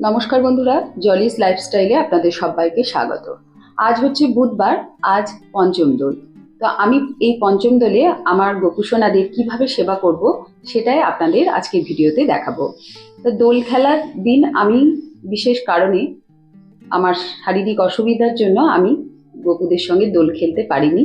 নমস্কার বন্ধুরা জলিস লাইফস্টাইলে আপনাদের সবাইকে স্বাগত। আজ হচ্ছে বুধবার, আজ পঞ্চম দোল। তো আমি এই পঞ্চম দোলে আমার গোপুসোনাদের কীভাবে সেবা করব, সেটাই আপনাদের আজকে ভিডিওতে দেখাবো। তো দোল খেলার দিন আমি, বিশেষ কারণে আমার শারীরিক অসুবিধার জন্য আমি গোপুদের সঙ্গে দোল খেলতে পারিনি।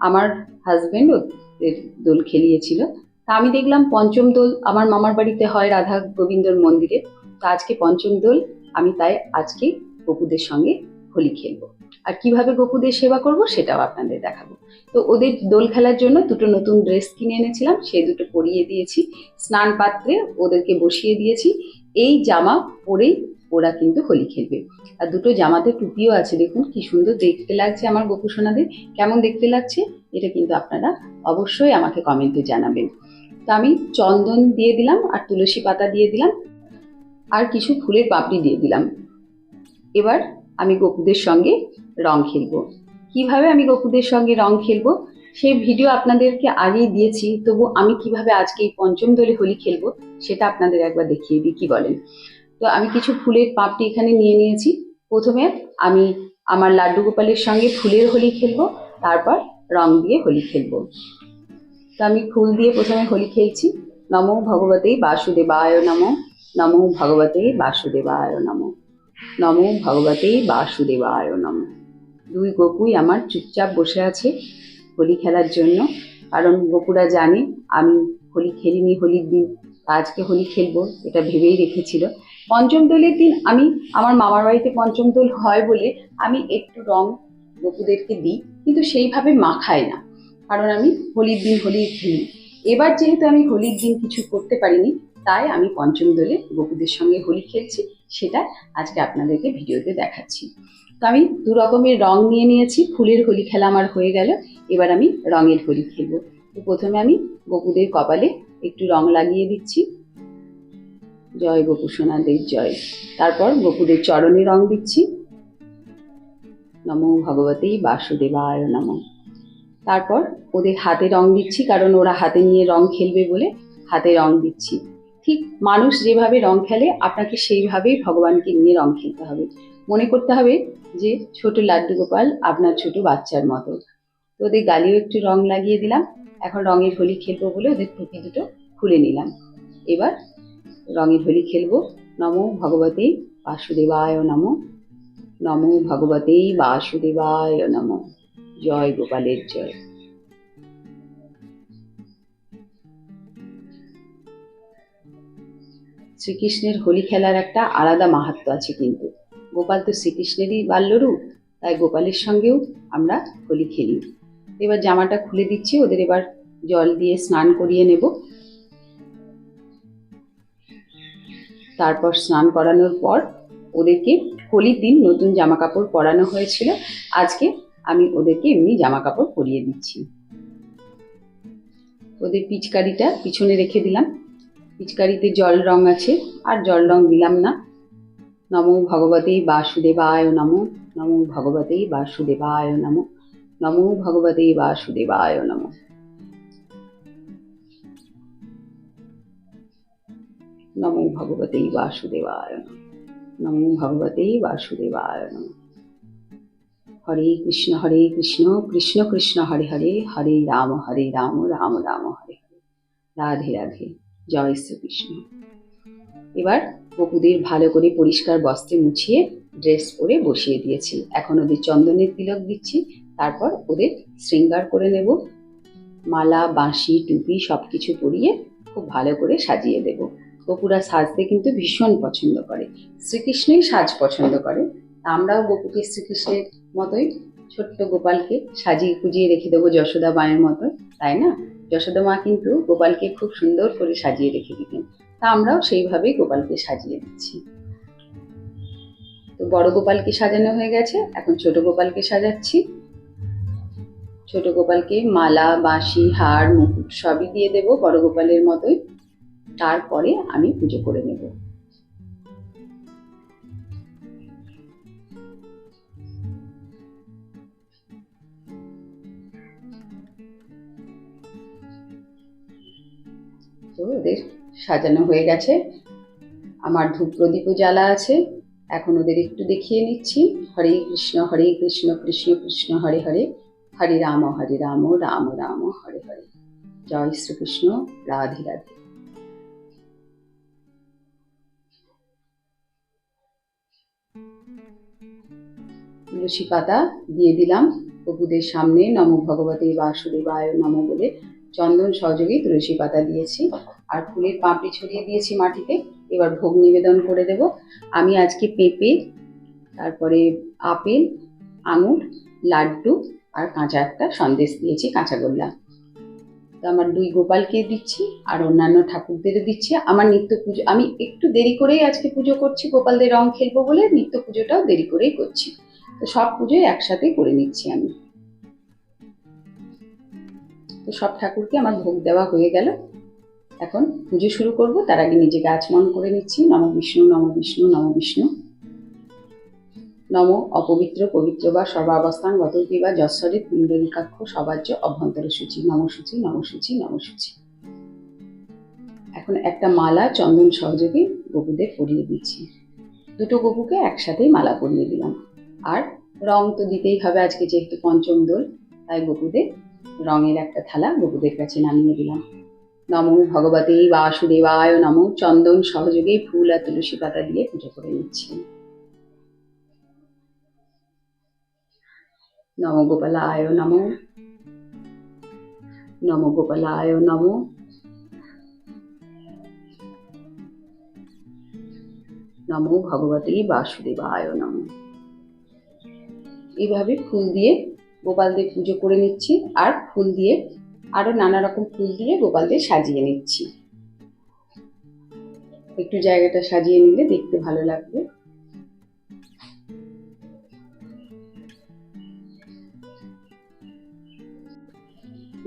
আমার হাজবেন্ড ওদের দোল খেলিয়েছিল। তা আমি দেখলাম পঞ্চম দোল আমার মামার বাড়িতে হয় রাধা গোবিন্দর মন্দিরে। তো আজকে পঞ্চম দোল, আমি তাই আজকে গপুদের সঙ্গে হোলি খেলব। আর কীভাবে গপুদের সেবা করব সেটাও আপনাদের দেখাবো। তো ওদের দোল খেলার জন্য দুটো নতুন ড্রেস কিনে এনেছিলাম, সেই দুটো পরিয়ে দিয়েছি। স্নান পাত্রে ওদেরকে বসিয়ে দিয়েছি। এই জামা পরেই ওরা কিন্তু হোলি খেলবে। আর দুটো জামাতে টুপিও আছে, দেখুন কি সুন্দর দেখতে লাগছে আমার গোপু সোনাদের। কেমন দেখতে লাগছে এটা কিন্তু আপনারা অবশ্যই আমাকে কমেন্টে জানাবেন। তো আমি চন্দন দিয়ে দিলাম আর তুলসী পাতা দিয়ে দিলাম। আর কিছু ফুলের পাপড়ি দিয়ে দিলাম। এবার আমি গপুদের সঙ্গে রং খেলব। কীভাবে আমি গপুদের সঙ্গে রং খেলব, সেই ভিডিও আপনাদেরকে আগেই দিয়েছি, তবু আমি কীভাবে আজকে এই পঞ্চম দলে হোলি খেলব, সেটা আপনাদের একবার দেখিয়ে দিই, কি বলেন? তো আমি কিছু ফুলের পাপড়ি এখানে নিয়ে নিয়েছি। প্রথমে আমি আমার লাড্ডু গোপালের সঙ্গে ফুলের হোলি খেলব, তারপর রং দিয়ে হোলি খেলব। তো আমি ফুল দিয়ে প্রথমে হোলি খেলছি। নমো ভগবতে বাসুদেবায় নমো। নমো ভগবতে বাসুদেবায় নমো। নমো ভগবতে বাসুদেবায় নমো। দুই গোপুই আমার চুপচাপ বসে আছে হোলি খেলার জন্য। কারণ গোপুরা জানে, আমি হোলি খেলিনি, হোলির দিন আজকে হোলি খেলব, এটা ভেবেই রেখেছিল। পঞ্চম দোলের দিন আমি, আমার মামার বাড়িতে পঞ্চম দোল হয় বলে আমি একটু রং গোপুদেরকে দিই, কিন্তু সেইভাবে মাখাই না। কারণ আমি হোলির দিন হোলি খেলি। এবার যেহেতু আমি হোলির দিন কিছু করতে পারিনি তাই আমি পঞ্চম দোলে গোপুদের সঙ্গে হোলি খেলছি, সেটা আজকে আপনাদেরকে ভিডিওতে দেখাচ্ছি। তো আমি দু রকমের রং নিয়ে নিয়েছি, ফুলের হোলি খেলা আমার হয়ে গেল, এবার আমি রঙের হোলি খেলব। তো প্রথমে আমি গোপুদের কপালে একটু রং লাগিয়ে দিচ্ছি। জয় গোপু সোনাদের জয়। তারপর গোপুদের চরণে রং দিচ্ছি। নমো ভগবতেই বাসুদেবায় নম। তারপর ওদের হাতে রং দিচ্ছি, কারণ ওরা হাতে নিয়ে রং খেলবে বলে হাতে রং দিচ্ছি। ঠিক মানুষ যেভাবে রং খেলে, আপনাকে সেইভাবেই ভগবানকে নিয়ে রং খেলতে হবে। মনে করতে হবে যে, ছোট লাড্ডু গোপাল আপনার ছোট বাচ্চার মতো। তো ওদের গালিও একটু রং লাগিয়ে দিলাম। এখন রঙের হোলি খেলব বলে ওদের টুপি দুটো খুলে নিলাম। এবার রঙের হোলি খেলব। নমো ভগবতে বাসুদেবায় নমো। নমো ভগবতে বাসুদেবায় নমো। জয় গোপালের জয়। শ্রীকৃষ্ণের হোলি খেলার একটা আলাদা মাহাত্ম আছে কিন্তু। গোপাল তো শ্রীকৃষ্ণেরই বাল্যরূপ, তাই গোপালের সঙ্গেও আমরা হোলি খেলি। এবার জামাটা খুলে দিচ্ছি, ওদের এবার জল দিয়ে স্নান করিয়ে নেব। তারপর স্নান করানোর পর ওদেরকে হোলির দিন নতুন জামা কাপড় পরানো হয়েছিল। আজকে আমি ওদেরকে এমনি জামা কাপড় পরিয়ে দিচ্ছি। ওদের পিচকারিটা পিছনে রেখে দিলাম। পিচকারিতে জল রং আছে, আর জল রং দিলাম না নমো ভগবতে বাসুদেবায় নমো নমো ভগবতে বাসুদেবায় নমো নমো ভগবতে বাসুদেবায় নমো নমো ভগবতে বাসুদেবায় নমঃ। নমো ভগবতে বাসুদেবায় নমঃ। হরে কৃষ্ণ হরে কৃষ্ণ কৃষ্ণ কৃষ্ণ, হরে হরে হরে রাম হরে রাম রাম রাম, হরে হরে রাধে রাধে জয় শ্রীকৃষ্ণ এবার গোপুদের ভালো করে পরিষ্কার বস্ত্রে মুছিয়ে ড্রেস পরে বসিয়ে দিয়েছি। এখন ওদের চন্দনের তিলক দিচ্ছি, তারপর ওদের শৃঙ্গার করে নেব। মালা, বাঁশি, টুপি সব কিছু পরিয়ে খুব ভালো করে সাজিয়ে দেব। গোপুরা সাজতে কিন্তু ভীষণ পছন্দ করে। শ্রীকৃষ্ণই সাজ পছন্দ করে। আমরাও বপুকে শ্রীকৃষ্ণের মতোই ছোট্ট গোপালকে সাজিয়ে গুজিয়ে রেখে দেবো যশোদা মায়ের মতো তাই না? যশোদা মা কিন্তু গোপালকে খুব সুন্দর করে সাজিয়ে রেখে দিতেন। তা আমরাও সেইভাবেই গোপালকে সাজিয়ে দিচ্ছি। তো বড় গোপালকে সাজানো হয়ে গেছে, এখন ছোট গোপালকে সাজাচ্ছি। ছোট গোপালকে মালা, বাঁশি, হার, মুকুট সবই দিয়ে দেব বড় গোপালের মতোই। তারপরে আমি পুজো করে নেব। তো ওদের সাজানো হয়ে গেছে। আমার ধূপ প্রদীপও জ্বালা আছে। এখন ওদের একটু দেখিয়ে নিচ্ছি। হরে কৃষ্ণ হরে কৃষ্ণ কৃষ্ণ কৃষ্ণ, হরে হরে। হরে রাম হরে রাম রাম রাম, হরে হরে। জয় শ্রীকৃষ্ণ, রাধে রাধে। তুলসী পাতা দিয়ে দিলাম। প্রভুদের সামনে নম ভগবতী বাসুদেবায় নম বলে চন্দন সহযোগী তুলসী পাতা দিয়েছি আর ফুলের পাপড়ি ছড়িয়ে দিয়েছি মাটিতে। এবার ভোগ নিবেদন করে দেব। আমি আজকে পেঁপে, তারপরে আপেল, আঙুর, লাড্ডু আর কাঁচা একটা সন্দেশ দিয়েছি, কাঁচা গোল্লা। তো আমার দুই গোপালকে দিচ্ছি আর অন্যান্য ঠাকুরদেরও দিচ্ছি। আমার নিত্য পুজো, আমি একটু দেরি করেই আজকে পুজো করছি, গোপালদের রং খেলব বলে নিত্য পুজোটাও দেরি করেই করছি। তো সব পুজোই একসাথে করে নিচ্ছি আমি। তো সব ঠাকুরকে আমার ভোগ দেওয়া হয়ে গেল। এখন পুজো শুরু করব, তার আগে নিজেকে আচমন করে নিচ্ছি। নম বিষ্ণু নম বিষ্ণু নম বিষ্ণু। নম অপবিত্র, পবিত্র বা সর্বাবস্থান গতকি বা যশ্বরে, পিণ্ডরিকাক্ষ সবাজ্য অভ্যন্তর সূচি, নম সূচি নম সূচি নম সূচি। এখন একটা মালা চন্দন সহযোগে গপুদের পরিয়ে দিচ্ছি। দুটো গপুকে একসাথেই মালা পরিয়ে দিলাম। আর রং তো দিতেই হবে আজকে, যেহেতু পঞ্চম দোল, তাই গপুদের রঙের একটা থালা গপুদের কাছে নামিয়ে দিলাম। নম ভগবতী বাসুদেবায় নম চন্দন সহযোগে ফুল আর তুলসী পাতা দিয়ে পুজো করে নিচ্ছি। নম গোপালায় নম। নম গোপালায় নম। নম ভগবতী বাসুদেবায় নম। এইভাবে ফুল দিয়ে গোপালদের পুজো করে নিচ্ছি আর ফুল দিয়ে, আরও নানা রকম ফুল দিয়ে গোপালদের সাজিয়ে নিচ্ছি। একটু জায়গাটা সাজিয়ে নিলে দেখতে ভালো লাগবে।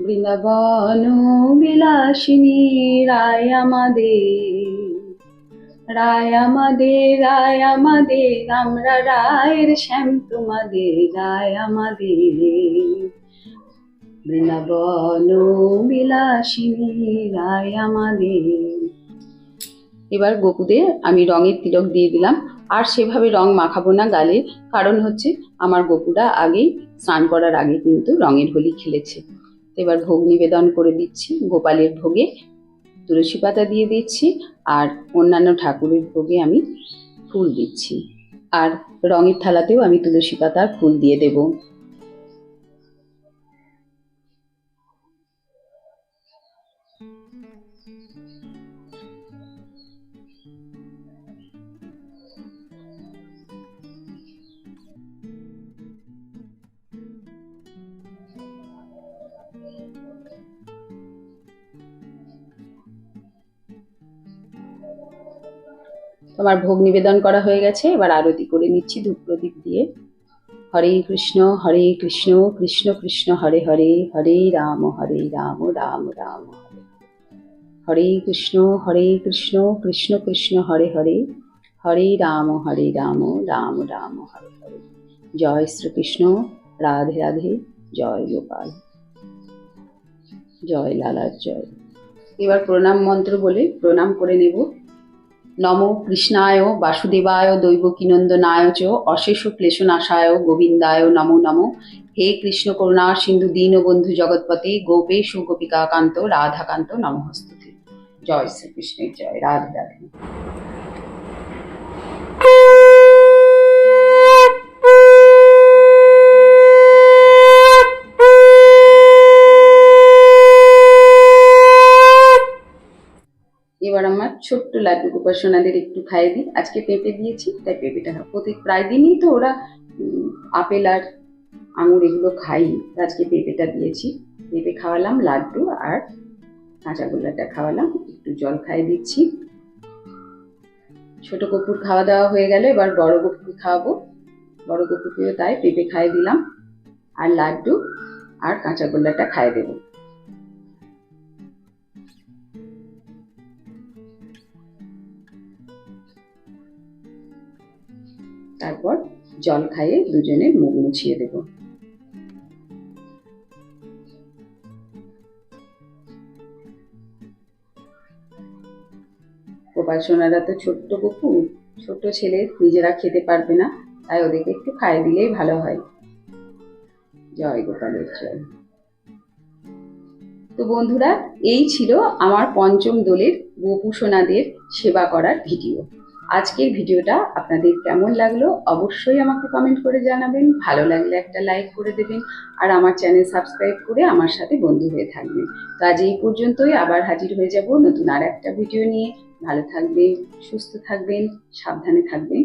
বৃন্দাবন বিলাসিনী রায় আমাদের। রায় আমাদের রায় আমাদের, আমরা রায়ের শ্যাম তোমাদের, রায় আমাদের। বৃন্দাবন বিলাসিনী, রায় আমাদের। এবার গোকুদে আমি রঙের তিলক দিয়ে দিলাম। আর সেভাবে রং মাখাবো না গালে, কারণ হচ্ছে আমার গোপুরা আগেই স্নান করার আগে কিন্তু রঙের হোলি খেলেছে। এবার ভোগ নিবেদন করে দিচ্ছি গোপালের ভোগে। তুলসী পাতা দিয়ে দিচ্ছি আর অন্যান্য ঠাকুরের ভোগে আমি ফুল দিচ্ছি। আর রঙের থালাতেও আমি তুলসী পাতার ফুল দিয়ে দেব। তোমার ভোগ নিবেদন করা হয়ে গেছে। এবার আরতি করে নিচ্ছি ধূপ প্রদীপ দিয়ে। হরে কৃষ্ণ হরে কৃষ্ণ কৃষ্ণ কৃষ্ণ, হরে হরে হরে রাম হরে রাম রাম রাম, হরে। হরে কৃষ্ণ হরে কৃষ্ণ কৃষ্ণ কৃষ্ণ, হরে হরে। হরে রাম হরে রাম রাম রাম, হরে হরে। জয় শ্রীকৃষ্ণ, রাধে রাধে, জয় গোপাল। জয় লালার জয়। এবার প্রণাম মন্ত্র বলে প্রণাম করে নেব। নম কৃষ্ণায় বাসুদেবায় দৈবকীনন্দনায় চ অশেষ ক্লেশনাশায় গোবিন্দায় নমো নমো। হে কৃষ্ণ করুণা সিন্ধু দীনবন্ধু জগৎপতি গোপেশ গোপিকাকান্ত রাধাকান্ত নমহস্তুতি জয় শ্রীকৃষ্ণের জয়। রাধে রাধে এবার আমার ছোট্ট লাড্ডু উপাসনাদের একটু খাইয়ে দিই। আজকে পেঁপে দিয়েছি, তাই পেঁপেটা প্রতি প্রায় দিনই তো ওরা আপেল আর আঙুর এগুলো খাই। আজকে পেঁপেটা দিয়েছি। পেঁপে খাওয়ালাম, লাড্ডু আর কাঁচা গোল্লাটা খাওয়ালাম। একটু জল খাইয়ে দিচ্ছি। ছোট কপুর খাওয়া দাওয়া হয়ে গেল, এবার বড় কপুর খাওয়াবো। বড় কপুরকেও তাই পেঁপে খাইয়ে দিলাম। আর লাড্ডু আর কাঁচা গোল্লাটা খাইয়ে দেবো। তারপর জল খাইয়ে দুজনে মুখ মুছিয়ে দেব। গোপাল সোনারা তো ছোট্ট গপু ছোট ছেলে নিজেরা খেতে পারবে না, তাই ওদেরকে একটু খাইয়ে দিলেই ভালো হয়। জয় গোপালের জয়। তো বন্ধুরা, এই ছিল আমার পঞ্চম দোলের গোপু সোনাদের সেবা করার ভিডিও। আজকের ভিডিওটা আপনাদের কেমন লাগল অবশ্যই আমাকে কমেন্ট করে জানাবেন। ভালো লাগলে একটা লাইক করে দেবেন আর আমার চ্যানেল সাবস্ক্রাইব করে আমার সাথে বন্ধু হয়ে থাকবেন। তো আজ এই পর্যন্তই আবার হাজির হয়ে যাব নতুন আর একটা ভিডিও নিয়ে। ভালো থাকবেন, সুস্থ থাকবেন, সাবধানে থাকবেন।